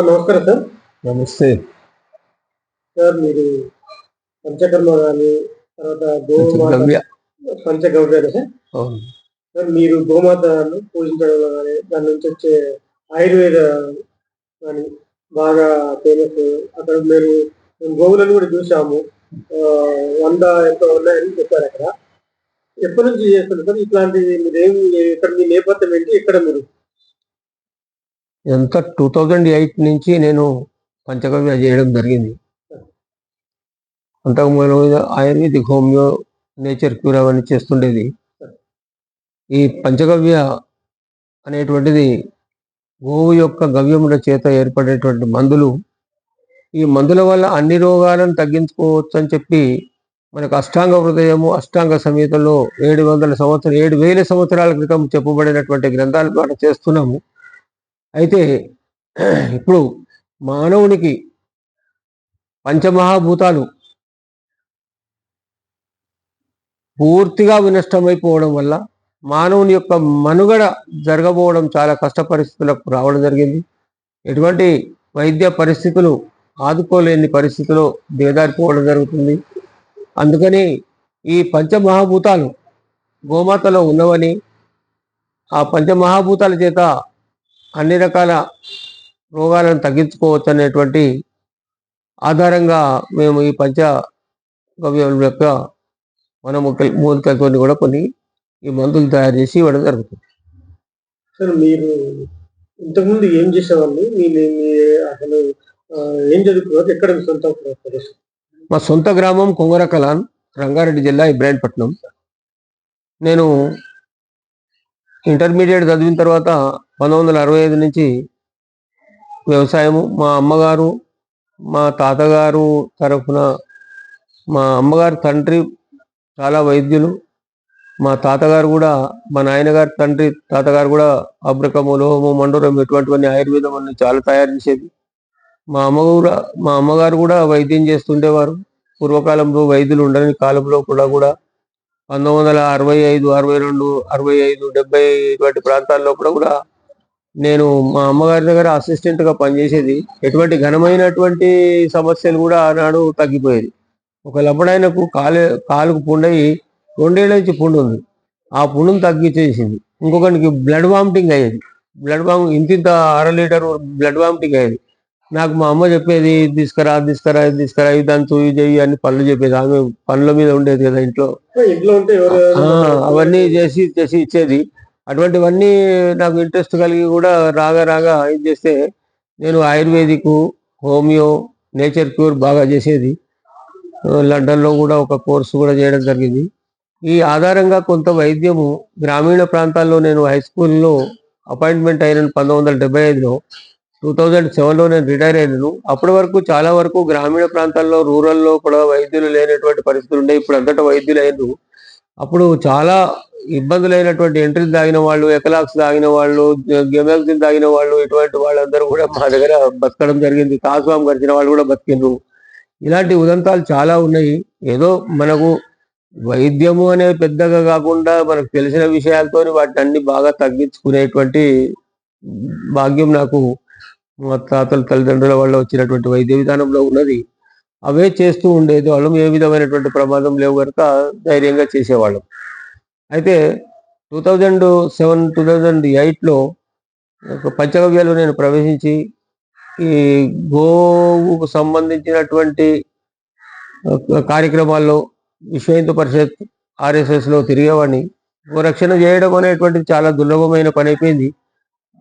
Sir నమస్కారం sir. నమస్తే. Sir మీరు పంచకర్మ కానీ తర్వాత గోమాత గవ్య పంచగవ్యాలు సార్. అవును. సార్ మీరు గోమాతను పూజించడంలో కానీ దాని నుంచి వచ్చే ఆయుర్వేద కానీ బాగా ఫేమస్ అక్కడ మేము గోవులను కూడా చూసాము. వంద ఎంతో ఉన్నాయని చెప్పారు అక్కడ. ఎప్పటి నుంచి చేస్తున్నారు సార్? ఇట్లాంటి మీరేం ఇక్కడ మీ నేపథ్యం ఏంటి? ఇక్కడ మీరు? ఎంత టూ థౌజండ్ ఎయిట్ నుంచి నేను పంచగవ్య చేయడం జరిగింది. అంతకు ముందు ఆయుర్వేదిక్ హోమియో నేచర్ క్యూర్ అవన్నీ చేస్తుండేది. ఈ పంచగవ్య అనేటువంటిది గోవు యొక్క గవ్యముల చేత ఏర్పడేటువంటి మందులు. ఈ మందుల వల్ల అన్ని రోగాలను తగ్గించుకోవచ్చు అని చెప్పి మనకు అష్టాంగ హృదయము అష్టాంగ సమేతంలో ఏడు వందల సంవత్సరం ఏడు వేల సంవత్సరాల క్రితం చెప్పబడినటువంటి గ్రంథాల ద్వారా చేస్తున్నాము. అయితే ఇప్పుడు మానవునికి పంచమహాభూతాలు పూర్తిగా వినష్టమైపోవడం వల్ల మానవుని యొక్క మనుగడ జరగబోవడం చాలా కష్ట పరిస్థితులకు రావడం జరిగింది. ఎటువంటి వైద్య పరిస్థితులు ఆదుకోలేని పరిస్థితిలో దిగజారిపోవడం జరుగుతుంది. అందుకని ఈ పంచమహాభూతాలు గోమాతలో ఉన్నవని ఆ పంచమహాభూతాల చేత అన్ని రకాల రోగాలను తగ్గించుకోవచ్చు అనేటువంటి ఆధారంగా మేము ఈ పంచ గవ్యం యొక్క మన ముక్కలు మూలికలతో కూడా కొన్ని ఈ మందులు తయారు చేసి ఇవ్వడం జరుగుతుంది. సార్ మీరు ఇంతకుముందు ఏం చేసేవాళ్ళు? మీ మీ అసలు ఏం చదువుకున్నారు? ఎక్కడ మీ సొంత మా సొంత గ్రామం కొంగరకలాన్ రంగారెడ్డి జిల్లా ఇబ్రాహీంపట్నం. నేను ఇంటర్మీడియట్ చదివిన తర్వాత పంతొమ్మిది వందల అరవై ఐదు నుంచి వ్యవసాయము మా అమ్మగారు మా తాతగారు తరఫున మా అమ్మగారు తండ్రి చాలా వైద్యులు మా తాతగారు కూడా మా నాయనగారు తండ్రి తాతగారు కూడా అబ్రకము లోహము మండూరం ఇటువంటివన్నీ ఆయుర్వేదం అన్ని చాలా తయారు చేసేది. మా అమ్మగారు మా అమ్మగారు కూడా వైద్యం చేస్తుండేవారు. పూర్వకాలంలో వైద్యులు ఉండని కాలంలో కూడా కూడా పంతొమ్మిది వందల అరవై ఐదు అరవై రెండు అరవై ఐదు డెబ్బై ఇటువంటి ప్రాంతాల్లో కూడా కూడా నేను మా అమ్మగారి దగ్గర అసిస్టెంట్గా పనిచేసేది. ఎటువంటి ఘనమైనటువంటి సమస్యలు కూడా ఆనాడు తగ్గిపోయేది. ఒక లబ్బడైనకు కాలు కాలుకు పుండయి రెండేళ్ళ నుంచి పుండు ఉంది. ఆ పుండును తగ్గించేసింది. ఇంకొకరికి బ్లడ్ వామిటింగ్ అయ్యేది. బ్లడ్ వామ్ ఇంతింత అర లీటర్ బ్లడ్ వామిటింగ్ అయ్యేది. నాకు మా అమ్మ చెప్పేది "ఇది తీసుకురా అది తీసుకురా ఇది తీసుకురా ఇది దంచు ఇది చెయ్యి అని పనులు చెప్పేది. ఆమె పనుల మీద ఉండేది కదా ఇంట్లో. అవన్నీ చేసి చేసి ఇచ్చేది. అటువంటివన్నీ నాకు ఇంట్రెస్ట్ కలిగి కూడా రాగా రాగా ఏం చేస్తే నేను ఆయుర్వేదిక్ హోమియో నేచర్ క్యూర్ బాగా చేసేది. లండన్లో కూడా ఒక కోర్సు కూడా చేయడం జరిగింది. ఈ ఆధారంగా కొంత వైద్యము గ్రామీణ ప్రాంతాల్లో నేను హై స్కూల్లో అపాయింట్మెంట్ అయిన పంతొమ్మిది వందల డెబ్బై ఐదులో టూ థౌజండ్ సెవెన్లో నేను రిటైర్ అయినాను. అప్పటి వరకు చాలా వరకు గ్రామీణ ప్రాంతాల్లో రూరల్లో కూడా వైద్యులు లేనటువంటి పరిస్థితులు ఉండే. ఇప్పుడు అంతటా వైద్యులు అయినారు అప్పుడు చాలా ఇబ్బందులైనటువంటి ఎంట్రీలు తాగిన వాళ్ళు ఎకలాక్స్ తాగిన వాళ్ళు గెమాక్సిన్ తాగిన వాళ్ళు ఇటువంటి వాళ్ళందరూ కూడా మా దగ్గర బతకడం జరిగింది. తాస్వాం గడిచిన వాళ్ళు కూడా బతికిండ్రు. ఇలాంటి ఉదంతాలు చాలా ఉన్నాయి. ఏదో మనకు వైద్యము అనే పెద్దగా కాకుండా మనకు తెలిసిన విషయాలతో వాటిని అన్ని బాగా తగ్గించుకునేటువంటి భాగ్యం నాకు మా తాతల తల్లిదండ్రుల వల్ల వచ్చినటువంటి వైద్య విధానంలో ఉన్నది. అవే చేస్తూ ఉండేది వాళ్ళం ఏ విధమైనటువంటి ప్రమాదం లేవు కనుక ధైర్యంగా చేసేవాళ్ళం. అయితే two thousand seven two thousand ఎయిట్లో పంచగవ్యాలు నేను ప్రవేశించి ఈ గోవుకు సంబంధించినటువంటి కార్యక్రమాల్లో విశ్వ హిందూ పరిషత్ ఆర్ఎస్ఎస్లో తిరిగేవాడిని. గోరక్షణ చేయడం అనేటువంటిది చాలా దుర్లభమైన పని అయిపోయింది.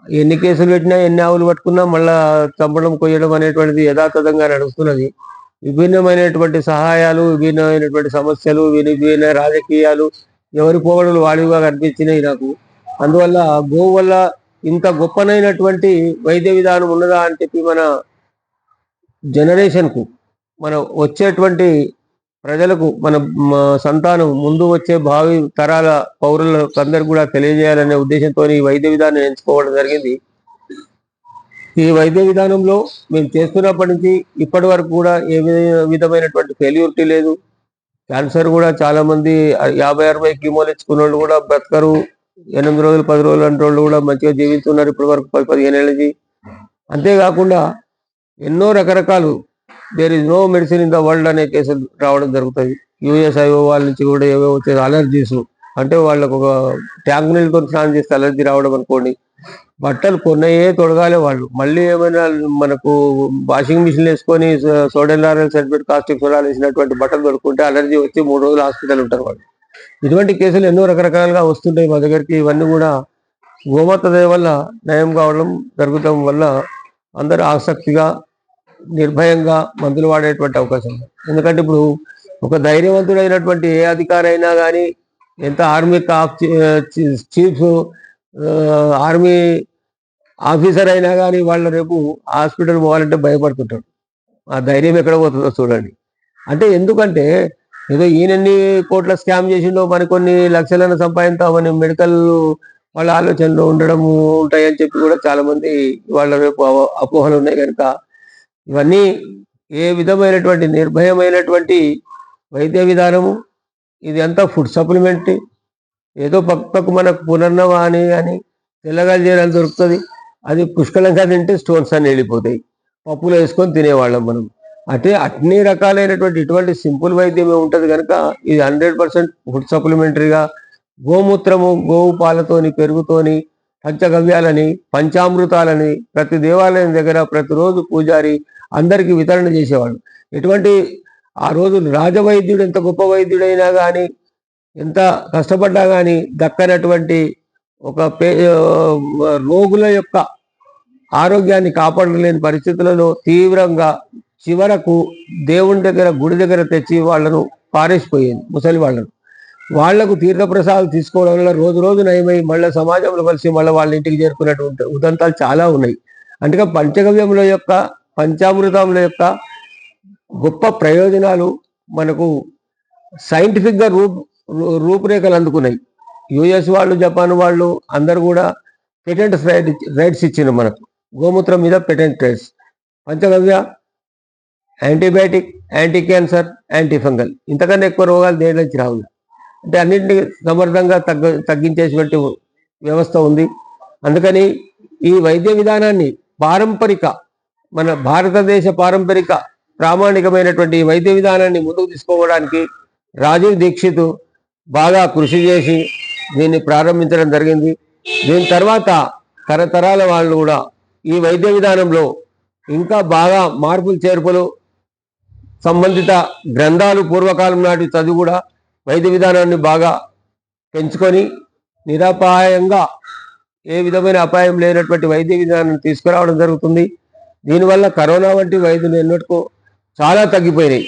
ఎన్ని కేసులు పెట్టినా ఎన్ని ఆవులు పట్టుకున్నా మళ్ళా చంపడం కొయ్యడం అనేటువంటిది యథాతథంగా నడుస్తున్నది. విభిన్నమైనటువంటి సహాయాలు విభిన్నమైనటువంటి సమస్యలు విభిన్న రాజకీయాలు ఎవరి పోవడలు వాడివిగా కనిపించినాయి నాకు. అందువల్ల గోవు వల్ల ఇంత గొప్పనైనటువంటి వైద్య విధానం ఉన్నదా అని చెప్పి మన జనరేషన్కు మన వచ్చేటువంటి ప్రజలకు మన సంతానం ముందు వచ్చే భావి తరాల పౌరులకు అందరికి కూడా తెలియజేయాలనే ఉద్దేశంతో ఈ వైద్య విధానం ఎంచుకోవడం జరిగింది. ఈ వైద్య విధానంలో మేము చేస్తున్నప్పటి నుంచి ఇప్పటి వరకు కూడా ఏ విధమైనటువంటి ఫెయిల్యూరిటీ లేదు. క్యాన్సర్ కూడా చాలా మంది యాభై అరవై కీమోలు ఇచ్చుకున్న వాళ్ళు కూడా బ్రతకరు. ఎనిమిది రోజులు పది రోజులు అంటే వాళ్ళు కూడా మంచిగా జీవిస్తున్నారు ఇప్పటి వరకు పది పదిహేను ఏళ్ళకి అంతేకాకుండా ఎన్నో రకరకాలు there is no medicine in the world అనే కేసులు రావడం జరుగుతుంది. యుఎస్ఐఓ వాళ్ళ నుంచి కూడా ఏవో వచ్చే అలర్జీస్ అంటే వాళ్ళకు ఒక ట్యాంక్ నీళ్ళతో స్నానం చేస్తే అలర్జీ రావడం అనుకోండి. బట్టలు కొన్నయే తొడగాలి వాళ్ళు. మళ్ళీ ఏమైనా మనకు వాషింగ్ మిషన్ వేసుకొని సోడల్ నారాయణ సర్టిఫికేట్ కాస్టిక్ సోడాలు వేసినటువంటి బట్టలు దొరుకుంటే అలర్జీ వచ్చి మూడు రోజులు హాస్పిటల్ ఉంటారు వాళ్ళు. ఇటువంటి కేసులు ఎన్నో రకరకాలుగా వస్తుంటాయి మా దగ్గరికి. ఇవన్నీ కూడా గోమాత దయ వల్ల నయం కావడం జరుగుతాం వల్ల అందరూ ఆసక్తిగా నిర్భయంగా మందులు వాడేటువంటి అవకాశం ఉంది. ఎందుకంటే ఇప్పుడు ఒక ధైర్యవంతుడైనటువంటి ఏ అధికారి అయినా కానీ ఎంత ఆర్మీ కాప్ చీఫ్ ఆర్మీ ఆఫీసర్ అయినా కానీ వాళ్ళు రేపు హాస్పిటల్ పోవాలంటే భయపడుతుంటాడు ఆ ధైర్యం ఎక్కడ పోతుందో చూడండి. అంటే ఎందుకంటే ఏదో ఈయనన్ని కోట్ల స్కామ్ చేసిండో మరికొన్ని లక్షలను సంపాదించామని మెడికల్ వాళ్ళ ఆలోచనలు ఉండడం ఉంటాయని చెప్పి కూడా చాలా మంది వాళ్ళ రేపు అపోహలు ఉన్నాయి కనుక ఇవన్నీ ఏ విధమైనటువంటి నిర్భయమైనటువంటి వైద్య విధానము ఇది అంతా ఫుడ్ సప్లిమెంట్ ఏదో పక్కకు మనకు పునర్నవాణి అని తెల్లగా చేయడానికి దొరుకుతుంది. అది పుష్కలంగా తింటే స్టోన్స్ అని వెళ్ళిపోతాయి. పప్పులో వేసుకొని తినేవాళ్ళం మనం. అంటే అన్ని రకాలైనటువంటి ఇటువంటి సింపుల్ వైద్యమే ఉంటుంది కనుక ఇది హండ్రెడ్ పర్సెంట్ ఫుడ్ సప్లిమెంటరీగా గోమూత్రము గోవు పాలతోని పెరుగుతోని పంచగవ్యాలని పంచామృతాలని ప్రతి దేవాలయం దగ్గర ప్రతిరోజు పూజారి అందరికీ వితరణ చేసేవాళ్ళు. ఎటువంటి ఆ రోజు రాజవైద్యుడు ఎంత గొప్ప వైద్యుడైనా కానీ ఎంత కష్టపడ్డా కానీ దక్కనటువంటి ఒక పే రోగుల యొక్క ఆరోగ్యాన్ని కాపాడలేని పరిస్థితులలో తీవ్రంగా చివరకు దేవుని దగ్గర గుడి దగ్గర తెచ్చి వాళ్ళను పారేసిపోయింది ముసలి వాళ్ళను. వాళ్ళకు తీర్థప్రసాదాలు తీసుకోవడం వల్ల రోజు రోజు నయమై మళ్ళీ సమాజంలో కలిసి మళ్ళీ వాళ్ళ ఇంటికి చేరుకున్నటువంటి ఉదంతాలు చాలా ఉన్నాయి. అందుకే పంచగవ్యముల యొక్క పంచామృతముల యొక్క గొప్ప ప్రయోజనాలు మనకు సైంటిఫిక్గా రూప్ రూపురేఖలు అందుకున్నాయి. యుఎస్ వాళ్ళు జపాన్ వాళ్ళు అందరు కూడా పెటెంట్ రైట్ రైట్స్ ఇచ్చిండ్రు మనకు. గోమూత్రం మీద పెటెంట్ రైట్స్ పంచగవ్య antibiotic anti cancer anti fungal ఇంతకన్నా ఎక్కువ రోగాలు దేనికి రావు? అంటే అన్నింటినీ సమర్థంగా తగ్గ తగ్గించేటువంటి వ్యవస్థ ఉంది. అందుకని ఈ వైద్య విధానాన్ని పారంపరిక మన భారతదేశ పారంపరిక ప్రామాణికమైనటువంటి వైద్య విధానాన్ని ముందుకు తీసుకోవడానికి రాజీవ్ దీక్షిత్ బాగా కృషి చేసి దీన్ని ప్రారంభించడం జరిగింది. దీని తర్వాత తరతరాల వాళ్ళు కూడా ఈ వైద్య విధానంలో ఇంకా బాగా మార్పులు చేర్పులు సంబంధిత గ్రంథాలు పూర్వకాలం నాటి చదువు కూడా వైద్య విధానాన్ని బాగా పెంచుకొని నిరపాయంగా ఏ విధమైన అపాయం లేనటువంటి వైద్య విధానాన్ని తీసుకురావడం జరుగుతుంది. దీనివల్ల కరోనా వంటి వైద్యులు ఎన్నటికో చాలా తగ్గిపోయినాయి.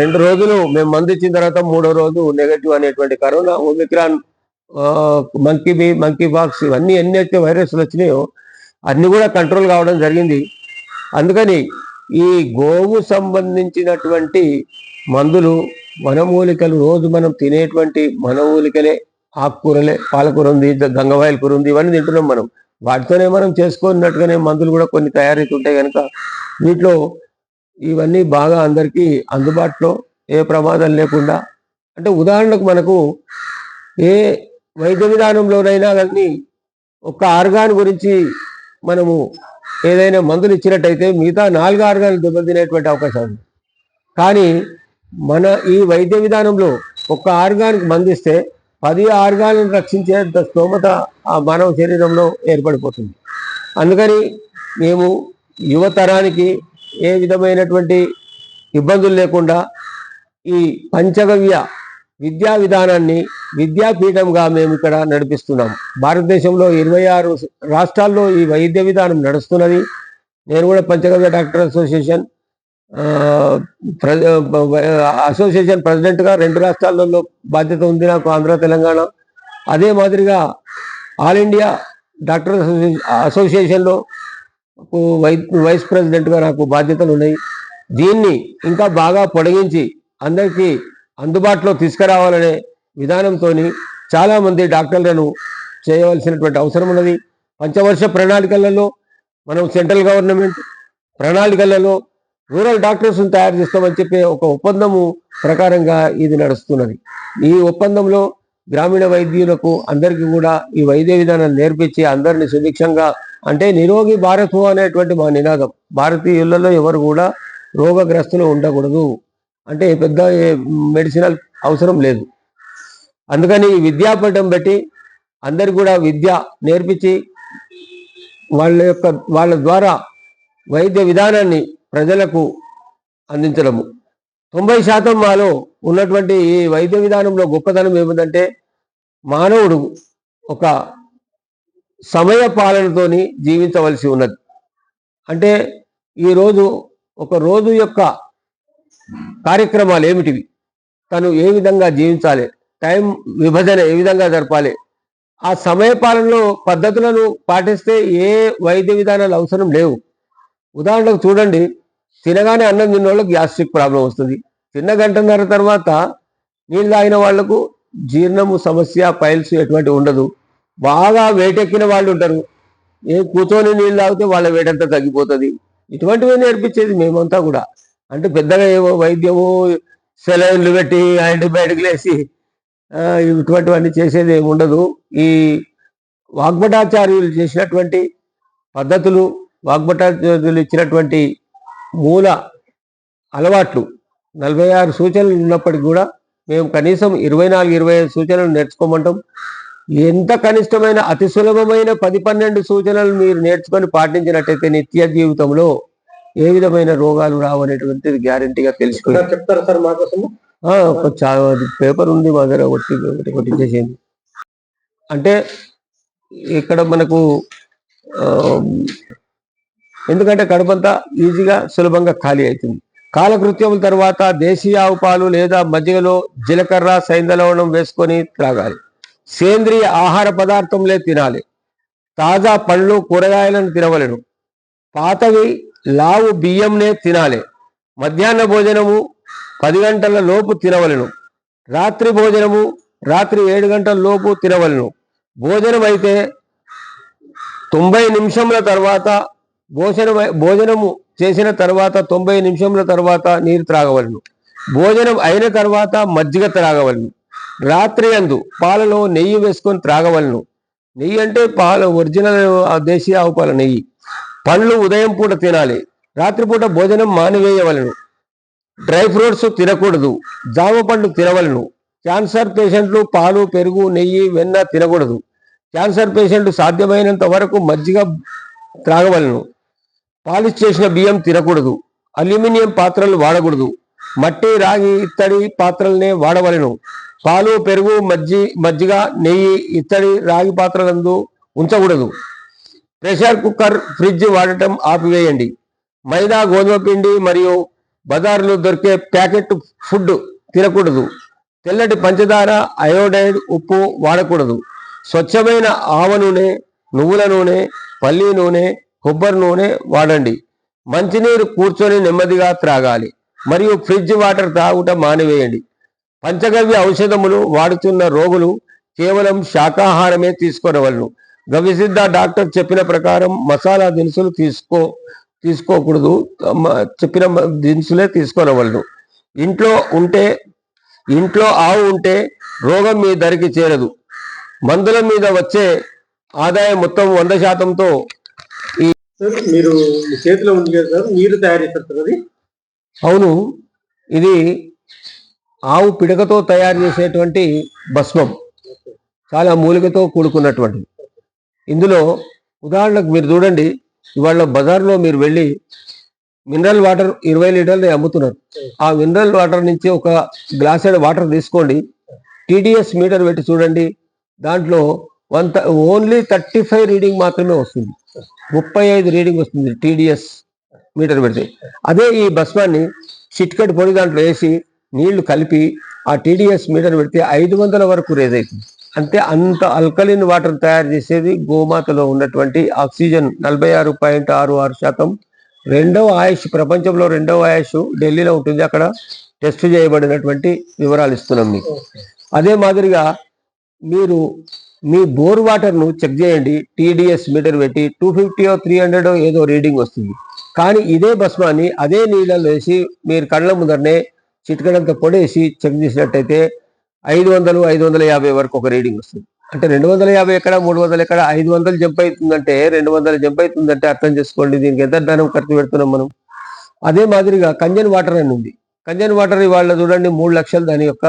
రెండు రోజులు మేము మందు ఇచ్చిన తర్వాత మూడో రోజు నెగటివ్ అనేటువంటి corona omicron monkey B monkeypox ఇవన్నీ ఎన్ని అయితే వైరస్లు వచ్చినాయో అన్ని కూడా కంట్రోల్ కావడం జరిగింది. అందుకని ఈ గోవు సంబంధించినటువంటి మందులు వనమూలికలు రోజు మనం తినేటువంటి వనమూలికలే ఆకుకూరలే పాలకూర ఉంది గంగవాయల కూర ఉంది ఇవన్నీ తింటున్నాం మనం. వాటితోనే మనం చేసుకున్నట్టుగానే మందులు కూడా కొన్ని తయారవుతుంటాయి కనుక వీటిలో ఇవన్నీ బాగా అందరికీ అందుబాటులో ఏ ప్రమాదం లేకుండా. అంటే ఉదాహరణకు మనకు ఏ వైద్య విధానంలోనైనా కానీ ఒక్క ఆర్గాన్ గురించి మనము ఏదైనా మందులు ఇచ్చినట్టయితే మిగతా నాలుగు ఆర్గాన్లు దెబ్బతినేటువంటి అవకాశం ఉంది. కానీ మన ఈ వైద్య విధానంలో ఒక్క ఆర్గాన్కి మందిస్తే పది ఆర్గాన్లను రక్షించేంత స్తోమత ఆ మానవ శరీరంలో ఏర్పడిపోతుంది. అందుకని మేము యువతరానికి ఏ విధమైనటువంటి ఇబ్బందులు లేకుండా ఈ పంచగవ్య విద్యా విధానాన్ని విద్యాపీఠంగా మేము ఇక్కడ నడిపిస్తున్నాం. భారతదేశంలో ఇరవై ఆరు రాష్ట్రాల్లో ఈ వైద్య విధానం నడుస్తున్నది. నేను కూడా పంచగవ్య డాక్టర్ అసోసియేషన్ అసోసియేషన్ ప్రెసిడెంట్గా రెండు రాష్ట్రాలలో బాధ్యత ఉంది నాకు ఆంధ్ర తెలంగాణ. అదే మాదిరిగా ఆల్ ఇండియా డాక్టర్ అసోసియేషన్లో వై వైస్ ప్రెసిడెంట్గా నాకు బాధ్యతలు ఉన్నాయి. దీన్ని ఇంకా బాగా పొడిగించి అందరికీ అందుబాటులో తీసుకురావాలనే విధానంతో చాలామంది డాక్టర్లను చేయవలసినటువంటి అవసరం ఉన్నది. పంచవర్ష ప్రణాళికలలో మనం సెంట్రల్ గవర్నమెంట్ ప్రణాళికలలో రూరల్ డాక్టర్స్ను తయారు చేస్తామని చెప్పే ఒక ఒప్పందము ప్రకారంగా ఇది నడుస్తున్నది. ఈ ఒప్పందంలో గ్రామీణ వైద్యులకు అందరికీ కూడా ఈ వైద్య విధానాన్ని నేర్పించి అందరిని సుభిక్షంగా అంటే నిరోగి భారత్ అనేటువంటి మా నినాదం. భారతీయులలో ఎవరు కూడా రోగగ్రస్తులు ఉండకూడదు. అంటే పెద్ద మెడిసినల్ అవసరం లేదు. అందుకని ఈ విద్యాపీఠం బట్టి అందరు కూడా విద్య నేర్పించి వాళ్ళ యొక్క వాళ్ళ ద్వారా వైద్య విధానాన్ని ప్రజలకు అందించడము. తొంభై శాతం మాలో ఉన్నటువంటి ఈ వైద్య విధానంలో గొప్పతనం ఏమిటంటే మానవుడు ఒక సమయ పాలనతోని జీవించవలసి ఉన్నది. అంటే ఈరోజు ఒక రోజు యొక్క కార్యక్రమాలు ఏమిటివి? తను ఏ విధంగా జీవించాలి? టైం విభజన ఏ విధంగా జరపాలి? ఆ సమయ పాలనలో పద్ధతులను పాటిస్తే ఏ వైద్య విధానాలు అవసరం లేవు. ఉదాహరణకు చూడండి తినగానే అన్నం తిన్న వాళ్ళకి గ్యాస్ట్రిక్ ప్రాబ్లం వస్తుంది. తిన్న గంటన్నర తర్వాత నీళ్ళు తాగిన వాళ్ళకు జీర్ణము సమస్య పైల్స్ ఎటువంటి ఉండదు. బాగా వేటెక్కిన వాళ్ళు ఉంటారు. ఏ కూర్చొని నీళ్ళు తాగితే వాళ్ళ వేటంతా తగ్గిపోతుంది. ఇటువంటివి నేర్పించేది మేమంతా కూడా. అంటే పెద్దగా ఏవో వైద్యము సెలవులు పెట్టి యాంటీబయాటిక్లు వేసి ఇటువంటివన్నీ చేసేది ఏమి ఉండదు. ఈ వాగ్భటాచార్యులు చేసినటువంటి పద్ధతులు వాగ్భటాచార్యులు ఇచ్చినటువంటి మూల అలవాట్లు నలభై ఆరు సూచనలు ఉన్నప్పటికీ కూడా మేము కనీసం ఇరవై నాలుగు ఇరవై ఐదు సూచనలు నేర్చుకోమంటాం. ఎంత కనిష్టమైన అతి సులభమైన పది పన్నెండు సూచనలు మీరు నేర్చుకొని పాటించినట్టయితే నిత్య జీవితంలో ఏ విధమైన రోగాలు రావనేటువంటిది గ్యారంటీగా తెలుసుకున్నారు చెప్తారు చెప్తారా సార్ మాకోసము చాలా పేపర్ ఉంది మా దగ్గర ఒకటి ఒకటి అంటే ఇక్కడ మనకు ఎందుకంటే కడుపంతా ఈజీగా సులభంగా ఖాళీ అవుతుంది కాలకృత్యముల తర్వాత దేశీయ ఆవు పాలు లేదా మజ్జిగలో జీలకర్ర సైందలవణం వేసుకొని త్రాగాలి. సేంద్రియ ఆహార పదార్థంలే తినాలి. తాజా పళ్ళు కూరగాయలను తినవలను. పాతవి లావు బియ్యంనే తినాలి. మధ్యాహ్న భోజనము పది గంటల లోపు తినవలెను రాత్రి భోజనము రాత్రి ఏడు గంటల లోపు తినవలెను భోజనం అయితే తొంభై నిమిషముల తర్వాత భోజనం భోజనము చేసిన తర్వాత తొంభై నిమిషముల తర్వాత నీరు త్రాగవలను. భోజనం అయిన తర్వాత మజ్జిగ త్రాగవలను. రాత్రి అందు పాలలో నెయ్యి వేసుకొని త్రాగవలను. నెయ్యి అంటే పాలు ఒరిజినల్ ఆ దేశీయ ఆవు పాల నెయ్యి. పండ్లు ఉదయం పూట తినాలి. రాత్రిపూట భోజనం మానివేయవలను. డ్రై ఫ్రూట్స్ తినకూడదు జామ పండ్లు తినవలను. క్యాన్సర్ పేషెంట్లు పాలు పెరుగు నెయ్యి వెన్న తినకూడదు. క్యాన్సర్ పేషెంట్లు సాధ్యమైనంత వరకు మజ్జిగ త్రాగవలను. పాలిష్ చేసిన బియ్యం తినకూడదు. అల్యూమినియం పాత్రలు వాడకూడదు. మట్టి రాగి ఇత్తడి పాత్రలనే వాడవలను. పాలు పెరుగు మజ్జి మజ్జిగ నెయ్యి ఇత్తడి రాగి పాత్రలందు ఉంచకూడదు. ప్రెషర్ కుక్కర్ ఫ్రిడ్జ్ వాడటం ఆపివేయండి. మైదా గోధుమ పిండి మరియు బజార్లో దొరికే ప్యాకెట్ ఫుడ్ తినకూడదు. తెల్లటి పంచదార అయోడైడ్ ఉప్పు వాడకూడదు. స్వచ్ఛమైన ఆవ నూనె నువ్వుల నూనె పల్లి నూనె కొబ్బరి నూనె వాడండి. మంచినీరు కూర్చొని నెమ్మదిగా త్రాగాలి. మరియు ఫ్రిడ్జ్ వాటర్ తాగుట మానివేయండి. పంచగవ్య ఔషధములు వాడుతున్న రోగులు కేవలం శాకాహారమే తీసుకోనవలను. గవిసిద్ధ డాక్టర్ చెప్పిన ప్రకారం మసాలా దినుసులు తీసుకో తీసుకోకూడదు. చెప్పిన దినుసులే తీసుకోనవలను ఇంట్లో ఉంటే ఇంట్లో ఆవు ఉంటే రోగం మీ ధరికి చేరదు. మందుల మీద వచ్చే ఆదాయం మొత్తం వంద శాతంతో మీరు చేతిలో ఉంది కదా సార్ మీరు తయారు చేస్తారు అవును. ఇది ఆవు పిడకతో తయారు చేసేటువంటి భస్మం. చాలా మూలికతో కూడుకున్నటువంటిది. ఇందులో ఉదాహరణకు మీరు చూడండి. ఇవాళ బజార్లో మీరు వెళ్ళి మినరల్ వాటర్ ఇరవై లీటర్లు అమ్ముతున్నారు. ఆ మినరల్ వాటర్ నుంచి ఒక గ్లాసెడ్ వాటర్ తీసుకోండి. టీడీఎస్ మీటర్ పెట్టి చూడండి. దాంట్లో one only thirty five reading మాత్రమే వస్తుంది. ముప్పై ఐదు రీడింగ్ వస్తుంది టీడీఎస్ మీటర్ పెడితే. అదే ఈ భస్మాన్ని చిట్కటి పొడి దాంట్లో వేసి నీళ్ళు కలిపి ఆ టీడీఎస్ మీటర్ పెడితే ఐదు వందల వరకు రేజ్ అవుతుంది. అంటే అంత అల్కలిన్ వాటర్ తయారు చేసేది గోమాతలో ఉన్నటువంటి ఆక్సిజన్ నలభై ఆరు పాయింట్ ఆరు ఆరు శాతం. రెండవ ఆయుష్ ప్రపంచంలో రెండవ ఆయుష్ ఢిల్లీలో ఉంటుంది. అక్కడ టెస్ట్ చేయబడినటువంటి వివరాలు ఇస్తున్నాం మీకు. అదే మాదిరిగా మీరు మీ బోర్ వాటర్ను చెక్ చేయండి. టీడీఎస్ మీటర్ పెట్టి టూ ఫిఫ్టీ త్రీ హండ్రెడ్ ఏదో రీడింగ్ వస్తుంది. కానీ ఇదే భస్మాన్ని అదే నీళ్ళలో వేసి మీరు కళ్ళ ముందరనే చిటికడంత పొడేసి చెక్ చేసినట్టయితే ఐదు వందలు ఐదు వందల యాభై వరకు ఒక రీడింగ్ వస్తుంది. అంటే రెండు వందల యాభై ఎక్కడ మూడు వందలు ఎక్కడ ఐదు వందలు జంప్ అవుతుందంటే రెండు వందలు జంప్ అవుతుందంటే అర్థం చేసుకోండి. దీనికి ఎంత ధనం ఖర్చు పెడుతున్నాం మనం? అదే మాదిరిగా కంజన్ వాటర్ అని ఉంది. కంజన్ వాటర్ ఇవాళ చూడండి మూడు లక్షలు దాని యొక్క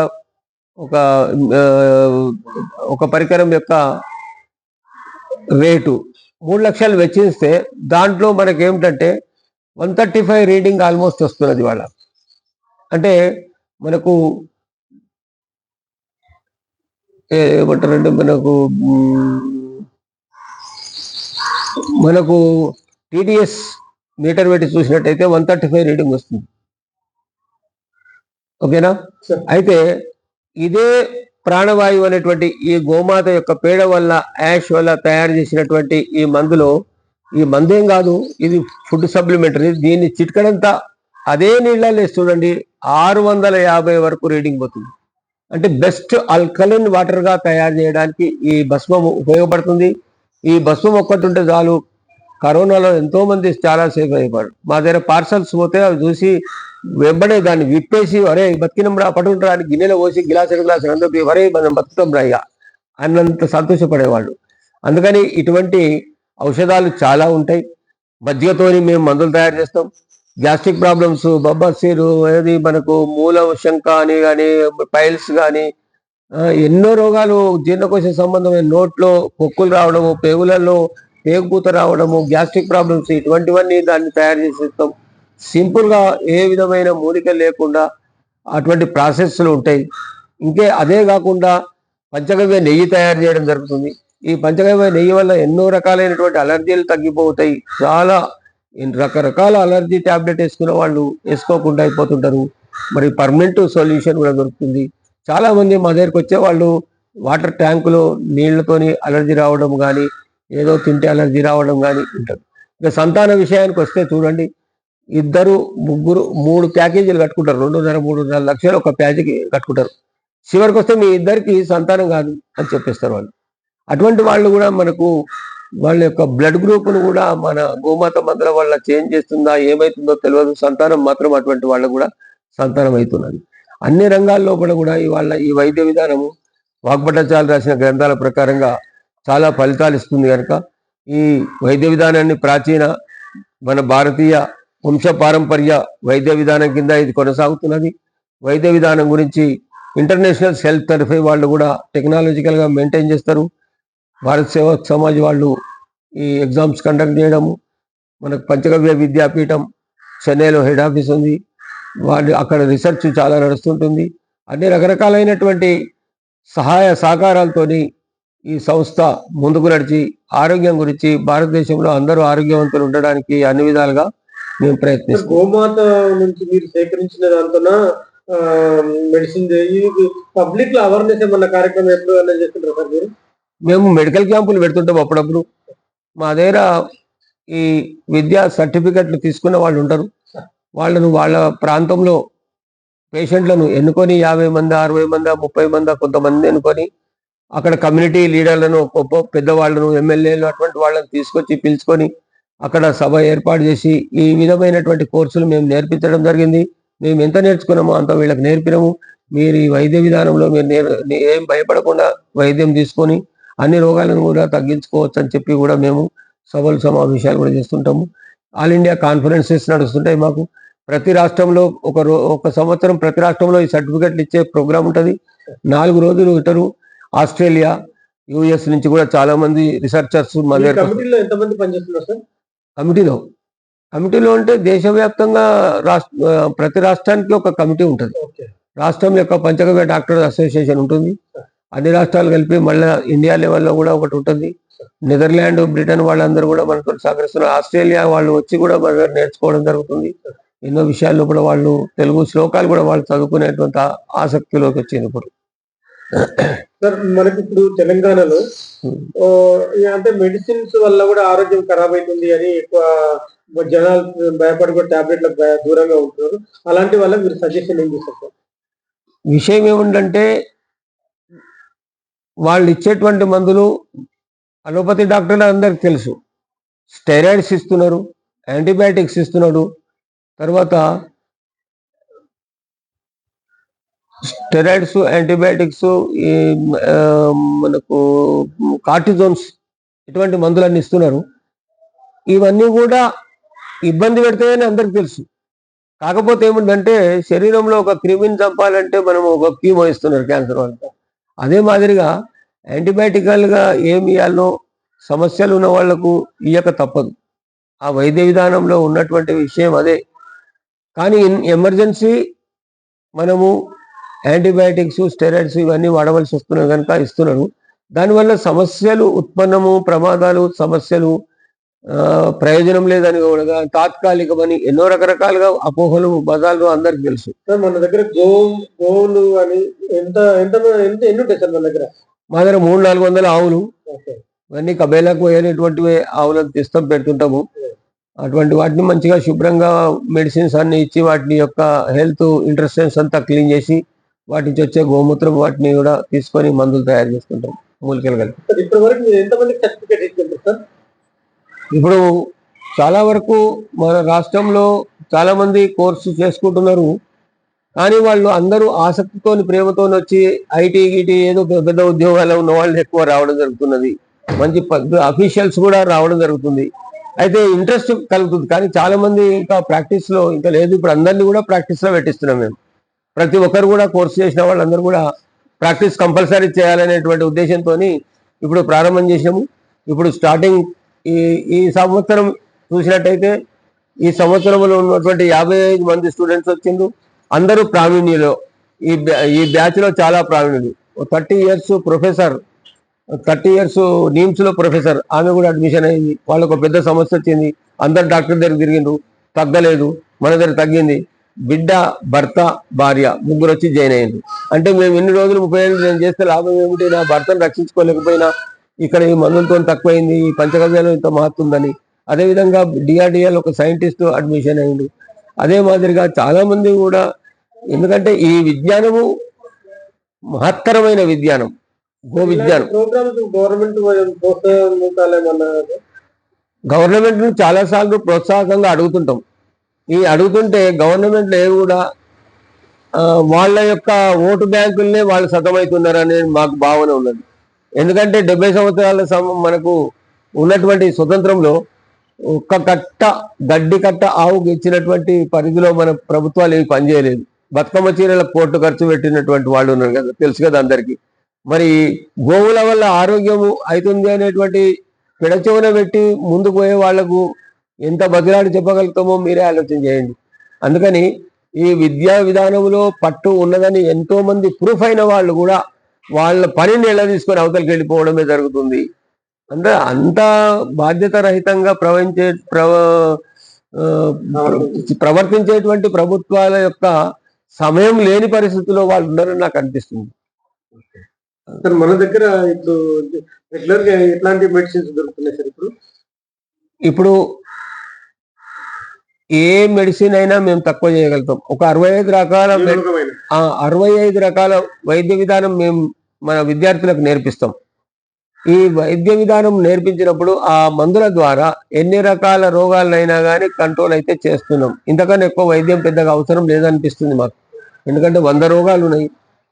ఒక ఒక పరికరం యొక్క రేటు. మూడు లక్షలు వెచ్చిస్తే దాంట్లో మనకి ఏమిటంటే one thirty five reading almost వస్తున్నది వాళ్ళ అంటే మనకు ఏమంటారంటే మనకు మనకు టీడీఎస్ మీటర్ పెట్టి చూసినట్టయితే వన్ థర్టీ ఫైవ్ రీడింగ్ వస్తుంది. ఓకేనా. అయితే ఇదే ప్రాణవాయువు అనేటువంటి ఈ గోమాత యొక్క పేడ వల్ల యాష్ వల్ల తయారు చేసినటువంటి ఈ మందులో ఈ మందేం కాదు ఇది ఫుడ్ సప్లిమెంటరీ దీన్ని చిట్కడంతా అదే నీళ్ళలో చూడండి ఆరు వందల యాభై వరకు రీడింగ్ పోతుంది. అంటే బెస్ట్ అల్కలైన్ వాటర్గా తయారు చేయడానికి ఈ భస్మం ఉపయోగపడుతుంది. ఈ భస్మం ఒక్కటి ఉంటే చాలు. కరోనాలో ఎంతో మంది చాలా సేఫ్ అయిపోయారు. మా దగ్గర పార్సల్స్ పోతే అవి చూసి వెంబడే దాన్ని విప్పేసి వరే బతికినప్పుడు రా పట్టుకుంటారా అని గిన్నెలో పోసి గిలాస్ గ్లాసులు అందరికీ వరే మనం బతుకుతాం రా అన్నంత సంతోషపడేవాళ్ళు. అందుకని ఇటువంటి ఔషధాలు చాలా ఉంటాయి. మజ్జిగతోని మేము మందులు తయారు చేస్తాం. గ్యాస్ట్రిక్ ప్రాబ్లమ్స్ బొబ్బసీరు ఏది మనకు మూల శంక అని కానీ పైల్స్ కానీ ఎన్నో రోగాలు జీర్ణకోశ సంబంధమైన నోట్లో పొక్కులు రావడము పేగులలో పేగుపూత రావడము గ్యాస్ట్రిక్ ప్రాబ్లమ్స్ ఇటువంటివన్నీ దాన్ని తయారు చేసేస్తాం సింపుల్గా ఏ విధమైన మూలిక లేకుండా అటువంటి ప్రాసెస్లు ఉంటాయి. ఇంకే అదే కాకుండా పంచగవ్య నెయ్యి తయారు చేయడం జరుగుతుంది. ఈ పంచగవ్య నెయ్యి వల్ల ఎన్నో రకాలైనటువంటి అలర్జీలు తగ్గిపోతాయి. చాలా రకరకాల అలర్జీ టాబ్లెట్ వేసుకున్న వాళ్ళు వేసుకోకుండా అయిపోతుంటారు. మరి పర్మనెంట్ సొల్యూషన్ కూడా దొరుకుతుంది. చాలామంది మా దగ్గరికి వచ్చే వాళ్ళు వాటర్ ట్యాంకులో నీళ్ళతోని అలర్జీ రావడం కానీ ఏదో తింటే అలర్జీ రావడం కానీ ఉంటారు. ఇక సంతాన విషయానికి వస్తే చూడండి ఇద్దరు ముగ్గురు మూడు ప్యాకేజీలు కట్టుకుంటారు. రెండున్నర మూడున్నర లక్షలు ఒక ప్యాకేజీ కట్టుకుంటారు. చివరికి వస్తే మీ ఇద్దరికి సంతానం కాదు అని చెప్పేస్తారు వాళ్ళు. అటువంటి వాళ్ళు కూడా మనకు వాళ్ళ యొక్క బ్లడ్ గ్రూప్ను కూడా మన గోమాత మందుల వల్ల చేంజ్ చేస్తుందా ఏమైతుందో తెలియదు. సంతానం మాత్రం అటువంటి వాళ్ళకు కూడా సంతానం అవుతున్నది. అన్ని రంగాల్లో కూడా కూడా ఇవాళ ఈ వైద్య విధానము వాగ్భటాచార్య రాసిన గ్రంథాల ప్రకారంగా చాలా ఫలితాలు ఇస్తుంది కనుక ఈ వైద్య విధానాన్ని ప్రాచీన మన భారతీయ వంశ పారంపర్య వైద్య విధానం కింద ఇది కొనసాగుతున్నది. వైద్య విధానం గురించి ఇంటర్నేషనల్ హెల్త్ తరఫై వాళ్ళు కూడా టెక్నాలజికల్గా మెయింటైన్ చేస్తారు. భారత్ సేవక్ సమాజ్ వాళ్ళు ఈ ఎగ్జామ్స్ కండక్ట్ చేయడము మనకు పంచగవ్య విద్యాపీఠం చెన్నైలో హెడ్ ఆఫీస్ ఉంది. వాళ్ళు అక్కడ రీసెర్చ్ చాలా నడుస్తుంటుంది. అన్ని రకరకాలైనటువంటి సహాయ సహకారాలతోని ఈ సంస్థ ముందుకు నడిచి ఆరోగ్యం గురించి భారతదేశంలో అందరూ ఆరోగ్యవంతులు ఉండడానికి అన్ని విధాలుగా మేము ప్రయత్నిస్తాం. గోమాత నుంచి మీరు సేకరించిన దాంతోన మెడిసిన్ పబ్లిక్లో అవేర్నెస్ ఏమన్నా కార్యక్రమం ఎప్పుడు చేస్తుంటారు సార్ మీరు? మేము మెడికల్ క్యాంపులు పెడుతుంటాం అప్పుడప్పుడు. మా దగ్గర ఈ విద్యా సర్టిఫికెట్లు తీసుకున్న వాళ్ళు ఉంటారు. వాళ్ళను వాళ్ళ ప్రాంతంలో పేషెంట్లను ఎన్నుకొని యాభై మంది అరవై మంది ముప్పై మంది కొంతమంది ఎన్నుకొని అక్కడ కమ్యూనిటీ లీడర్లను గొప్ప పెద్దవాళ్ళను ఎమ్మెల్యేలు అటువంటి వాళ్ళని తీసుకొచ్చి పిలుచుకొని అక్కడ సభ ఏర్పాటు చేసి ఈ విధమైనటువంటి కోర్సులు మేము నేర్పించడం జరిగింది. మేము ఎంత నేర్చుకున్నామో అంత వీళ్ళకి నేర్పినాము. మీరు ఈ వైద్య విధానంలో మీరు ఏం భయపడకుండా వైద్యం తీసుకొని అన్ని రోగాలను కూడా తగ్గించుకోవచ్చు అని చెప్పి కూడా మేము సభలు సమావేశాలు కూడా చేస్తుంటాము. ఆల్ ఇండియా కాన్ఫరెన్సెస్ నడుస్తుంటాయి మాకు. ప్రతి రాష్ట్రంలో ఒక రో ఒక సంవత్సరం ప్రతి రాష్ట్రంలో ఈ సర్టిఫికెట్లు ఇచ్చే ప్రోగ్రామ్ ఉంటుంది. నాలుగు రోజులు ఇటరు ఆస్ట్రేలియా యుఎస్ నుంచి కూడా చాలా మంది రిసెర్చర్స్ మా మీ దగ్గర కమిటీలో కమిటీలో. కమిటీలో అంటే దేశవ్యాప్తంగా రాష్ట్ర ప్రతి రాష్ట్రానికి ఒక కమిటీ ఉంటుంది. రాష్ట్రం యొక్క పంచగవ్య డాక్టర్ అసోసియేషన్ ఉంటుంది. అన్ని రాష్ట్రాలు కలిపి మళ్ళీ ఇండియా లెవెల్లో కూడా ఒకటి ఉంటుంది. నెదర్లాండ్ బ్రిటన్ వాళ్ళందరూ కూడా మనతో సహకరిస్తున్నారు. ఆస్ట్రేలియా వాళ్ళు వచ్చి కూడా మన నేర్చుకోవడం జరుగుతుంది. ఎన్నో విషయాల్లో కూడా వాళ్ళు తెలుగు శ్లోకాలు కూడా వాళ్ళు చదువుకునేటువంటి ఆసక్తిలోకి వచ్చింది ఇప్పుడు. సార్ మనకి ఇప్పుడు తెలంగాణలో అంటే మెడిసిన్స్ వల్ల కూడా ఆరోగ్యం ఖరాబ్ అవుతుంది అని ఎక్కువ జనాలు భయపడి కూడా టాబ్లెట్లకు దూరంగా ఉంటున్నారు. అలాంటి వాళ్ళకి మీరు సజెషన్ ఏం చేస్తారు సార్? విషయం ఏముందంటే వాళ్ళు ఇచ్చేటువంటి మందులు అలోపతి డాక్టర్లు అందరికి తెలుసు. స్టెరాయిడ్స్ ఇస్తున్నారు యాంటీబయాటిక్స్ ఇస్తున్నాడు. తర్వాత స్టెరాయిడ్స్ యాంటీబయాటిక్స్ ఈ మనకు కార్టిజోన్స్ ఇటువంటి మందులన్నీ ఇస్తున్నారు. ఇవన్నీ కూడా ఇబ్బంది పెడతాయని అందరికి తెలుసు. కాకపోతే ఏముందంటే శరీరంలో ఒక క్రిమిని చంపాలంటే మనం ఒక కీమో ఇస్తున్నారు క్యాన్సర్ వాళ్ళతో. అదే మాదిరిగా యాంటీబయాటికల్గా ఏమి ఇవ్వాలో సమస్యలు ఉన్న వాళ్ళకు ఇయ్యక తప్పదు. ఆ వైద్య విధానంలో ఉన్నటువంటి విషయం అదే. కానీ ఎమర్జెన్సీ మనము యాంటీబయాటిక్స్ స్టెరాయిడ్స్ ఇవన్నీ వాడవలసి వస్తున్నాయి కనుక ఇస్తున్నాడు దానివల్ల సమస్యలు ఉత్పన్నము ప్రమాదాలు సమస్యలు ప్రయోజనం లేదని కూడా తాత్కాలికమని ఎన్నో రకరకాలుగా అపోహలు బదాలు అందరికి తెలుసు. మన దగ్గర గో గోవులు అని ఎంత ఎంత ఎంత ఎన్ని ఉంటాయి సార్ మన దగ్గర? మా దగ్గర మూడు నాలుగు వందల ఆవులు. ఇవన్నీ కబేలాకు పోయేటువంటివి ఆవులను తీస్తాం పెడుతుంటాము. అటువంటి వాటిని మంచిగా శుభ్రంగా మెడిసిన్స్ అన్ని ఇచ్చి వాటిని యొక్క హెల్త్ ఇంట్రెస్టెన్స్ అంతా క్లీన్ చేసి వాటి నుంచి వచ్చే గోమూత్రం వాటిని కూడా తీసుకొని మందులు తయారు చేసుకుంటాం మూలికలు కలిపి. ఇప్పటి వరకు మీరు ఎంతమందికి సర్టిఫికేట్ ఇచ్చింటారు సార్? ఇప్పుడు చాలా వరకు మన రాష్ట్రంలో చాలామంది కోర్సు చేసుకుంటున్నారు. కానీ వాళ్ళు అందరూ ఆసక్తితోని ప్రేమతో వచ్చి ఐటీ గిటీ ఏదో పెద్ద పెద్ద ఉద్యోగాల్లో ఉన్న వాళ్ళు ఎక్కువ రావడం జరుగుతున్నది. మంచి అఫీషియల్స్ కూడా రావడం జరుగుతుంది. అయితే ఇంట్రెస్ట్ కలుగుతుంది. కానీ చాలా మంది ఇంకా ప్రాక్టీస్లో ఇంకా లేదు. ఇప్పుడు అందరినీ కూడా ప్రాక్టీస్లో పెట్టిస్తున్నాం మేము. ప్రతి ఒక్కరు కూడా కోర్సు చేసిన వాళ్ళందరూ కూడా ప్రాక్టీస్ కంపల్సరీ చేయాలనేటువంటి ఉద్దేశంతో ఇప్పుడు ప్రారంభం చేసినాము ఇప్పుడు స్టార్టింగ్ ఈ ఈ సంవత్సరం చూసినట్టయితే ఈ సంవత్సరంలో ఉన్నటువంటి యాభై ఐదు మంది స్టూడెంట్స్ వచ్చిండ్రు. అందరూ ప్రావీణ్యులు. ఈ ఈ బ్యాచ్లో చాలా ప్రావీణ్యులు. Thirty years professor thirty years నీమ్స్లో professor. ఆమె కూడా అడ్మిషన్ అయింది. వాళ్ళకు ఒక పెద్ద సమస్య వచ్చింది. అందరు డాక్టర్ దగ్గర తిరిగిండ్రు. తగ్గలేదు. మన దగ్గర తగ్గింది. బిడ్డ భర్త భార్య ముగ్గురు వచ్చి జాయిన్ అయ్యింది అంటే మేము ఎన్ని రోజులు ముప్పై ఏళ్ళు నేను చేస్తే లాభం ఏమిటి నా భర్తను రక్షించుకోలేకపోయినా ఇక్కడ ఈ మందులతో తక్కువైంది ఈ పంచగవ్యాలు ఇంత మహత్తుందని అదేవిధంగా డిఆర్డిఎల్ ఒక సైంటిస్ట్ అడ్మిషన్ అయ్యిండు అదే మాదిరిగా చాలా మంది కూడా ఎందుకంటే ఈ విజ్ఞానము మహత్తరమైన విజ్ఞానం గో విజ్ఞానం. గవర్నమెంట్ చాలా సార్లు ప్రోత్సాహకంగా అడుగుతుంటాం. ఈ అడుగుతుంటే గవర్నమెంట్ కూడా వాళ్ళ యొక్క ఓటు బ్యాంకులనే వాళ్ళు సతమవుతున్నారనే మాకు భావన ఉన్నది. ఎందుకంటే డెబ్బై సంవత్సరాల మనకు ఉన్నటువంటి స్వతంత్రంలో ఒక్క కట్ట గడ్డి కట్ట ఆవుకి ఇచ్చినటువంటి పరిధిలో మన ప్రభుత్వాలు ఏవి పనిచేయలేదు. బతుకమ్మ చీరల కోట్లు ఖర్చు పెట్టినటువంటి వాళ్ళు ఉన్నారు కదా తెలుసు కదా అందరికీ. మరి గోవుల వల్ల ఆరోగ్యము అవుతుంది అనేటువంటి పిడచెవున పెట్టి ముందుకు పోయే వాళ్ళకు ఎంత బదిలాడి చెప్పగలుగుతామో మీరే ఆలోచన చేయండి. అందుకని ఈ విద్యా విధానంలో పట్టు ఉన్నదని ఎంతో మంది ప్రూఫ్ అయిన వాళ్ళు కూడా వాళ్ళ పనిని ఎలా తీసుకొని అవతలికి వెళ్ళిపోవడమే జరుగుతుంది. అంటే అంత బాధ్యత రహితంగా ప్రవహించే ప్రవ ప్రవర్తించేటువంటి ప్రభుత్వాల యొక్క సమయం లేని పరిస్థితిలో వాళ్ళు ఉన్నారని నాకు అనిపిస్తుంది. మన దగ్గర ఇప్పుడు రెగ్యులర్గా ఎట్లాంటి మెడిసిన్స్ దొరుకుతున్నాయి సార్ ఇప్పుడు? ఇప్పుడు ఏ మెడిసిన్ అయినా మేము తక్కువ చేయగలుగుతాం. ఒక అరవై ఐదు రకాల అరవై ఐదు రకాల వైద్య విధానం మేము మన విద్యార్థులకు నేర్పిస్తాం. ఈ వైద్య విధానం నేర్పించినప్పుడు ఆ మందుల ద్వారా ఎన్ని రకాల రోగాలైనా కానీ కంట్రోల్ అయితే చేస్తున్నాం. ఇంతకన్నా ఎక్కువ వైద్యం పెద్దగా అవసరం లేదనిపిస్తుంది మాకు. ఎందుకంటే వంద రోగాలు ఉన్నాయి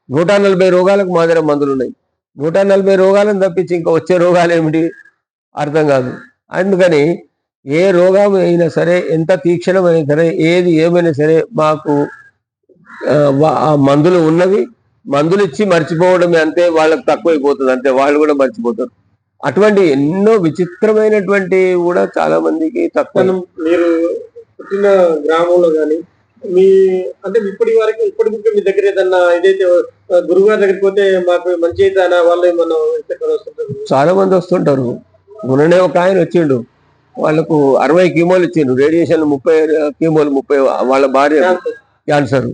నూట నలభై రోగాలకు మా దగ్గర మందులు ఉన్నాయి నూట నలభై రోగాలను తప్పించి ఇంకా వచ్చే రోగాలు ఏమిటి? అర్థం కాదు. అందుకని ఏ రోగం అయినా సరే ఎంత తీక్షణమైనా సరే ఏది ఏమైనా సరే మాకు ఆ, మందులు ఉన్నవి మందులు ఇచ్చి మర్చిపోవడమే అంతే వాళ్ళకి తక్కువైపోతుంది. అంతే వాళ్ళు కూడా మర్చిపోతారు. అటువంటి ఎన్నో విచిత్రమైనటువంటి కూడా చాలా మందికి తక్కువ మీరు పుట్టిన గ్రామంలో కానీ మీ అంటే ఇప్పటి వరకు ఇప్పటికి మీ దగ్గర ఏదన్నా ఏదైతే గురువు గారి దగ్గరికి పోతే మాకు మంచి అయితే అన్న వాళ్ళు ఏమన్నా చాలా మంది వస్తుంటారు. మొన్ననే ఒక ఆయన వచ్చిండు. వాళ్ళకు అరవై కీమోలు ఇచ్చిండ్రు. రేడియేషన్ ముప్పై కీమోలు ముప్పై వాళ్ళ భార్య క్యాన్సర్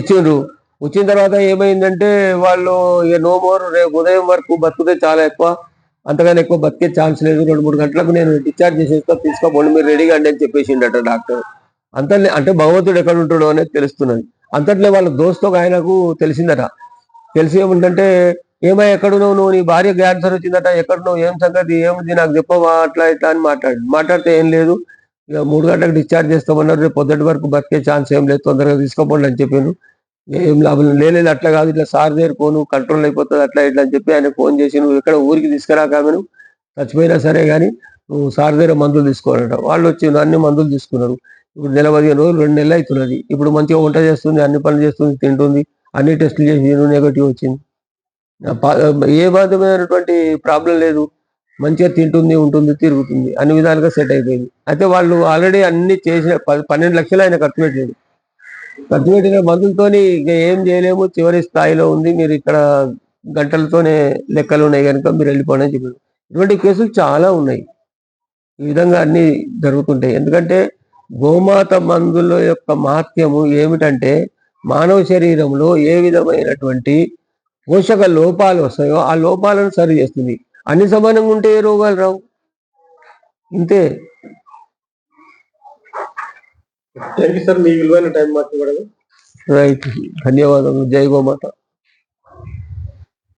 ఇచ్చిండ్రు. వచ్చిన తర్వాత ఏమైందంటే వాళ్ళు ఇక నో మోర్ రేపు ఉదయం వరకు బతుకుతే చాలా ఎక్కువ. అంతగానే ఎక్కువ బతికే ఛాన్స్ లేదు. రెండు మూడు గంటలకు నేను డిశ్చార్జ్ చేసేస్తా తీసుకోపోండి మీరు రెడీగా అండి అని చెప్పేసిండట డాక్టర్ అంతలే అంటే భగవంతుడు ఎక్కడ ఉంటాడో అనేది తెలుస్తున్నది. అంతట్లే వాళ్ళ దోస్తు ఒక ఆయనకు తెలిసిందట. తెలిసి ఏముందంటే ఏమై ఎక్కడున్నావు నువ్వు? నీ భార్య క్యాన్సర్ వచ్చిందట ఎక్కడున్నావు? ఏం సంగతి? ఏముంది? నాకు చెప్పవా అట్లా ఇట్లా అని మాట్లాడు. మాట్లాడితే ఏం లేదు. ఇక మూడు గంటలకు డిశ్చార్జ్ చేస్తామన్నారు. రేపు పొద్దుటి వరకు బతికే ఛాన్స్ ఏం లేదు. తొందరగా తీసుకోపోండి అని చెప్పాను. ఏం లాభం లేదు. అట్లా కాదు. ఇట్లా సార్ దగ్గర పోను కంట్రోల్ అయిపోతుంది. అట్లా ఇట్లా అని చెప్పి ఆయన ఫోన్ చేసి నువ్వు ఎక్కడ ఊరికి తీసుకురాకాను చచ్చిపోయినా సరే కానీ నువ్వు సార్ దగ్గర మందులు తీసుకోవాలంట. వాళ్ళు వచ్చి అన్ని మందులు తీసుకున్నారు. ఇప్పుడు నెల పదిహేను రోజులు రెండు నెలలు అవుతున్నది. ఇప్పుడు మంచిగా వంట చేస్తుంది అన్ని పనులు చేస్తుంది తింటుంది. అన్ని టెస్టులు చేసి నెగటివ్ వచ్చింది. ఏ బాధమైనటువంటి ప్రాబ్లం లేదు. మంచిగా తింటుంది ఉంటుంది తిరుగుతుంది. అన్ని విధాలుగా సెట్ అయిపోయింది. అయితే వాళ్ళు ఆల్రెడీ అన్ని చేసిన పన్నెండు లక్షలు ఆయన ఖర్చు పెట్టలేదు ఖర్చు పెట్టిన మందులతోని ఇక ఏం చేయలేము. చివరి స్థాయిలో ఉంది. మీరు ఇక్కడ గంటలతోనే లెక్కలు ఉన్నాయి కనుక మీరు వెళ్ళిపోండి అని చెప్పారు. ఇటువంటి కేసులు చాలా ఉన్నాయి. ఈ విధంగా అన్ని జరుగుతుంటాయి. ఎందుకంటే గోమాత మందుల యొక్క మహత్యము ఏమిటంటే మానవ శరీరంలో ఏ విధమైనటువంటి పోషక లోపాలు వస్తాయో ఆ లోపాలను సరి చేస్తుంది. అన్ని సమానంగా ఉంటే ఏ రోగాలు రావు? ఇంతే. థ్యాంక్ యూ సార్ మీ విలువైన టైం మాట్లాడడం రైట్. ధన్యవాదములు. జై గోమాత.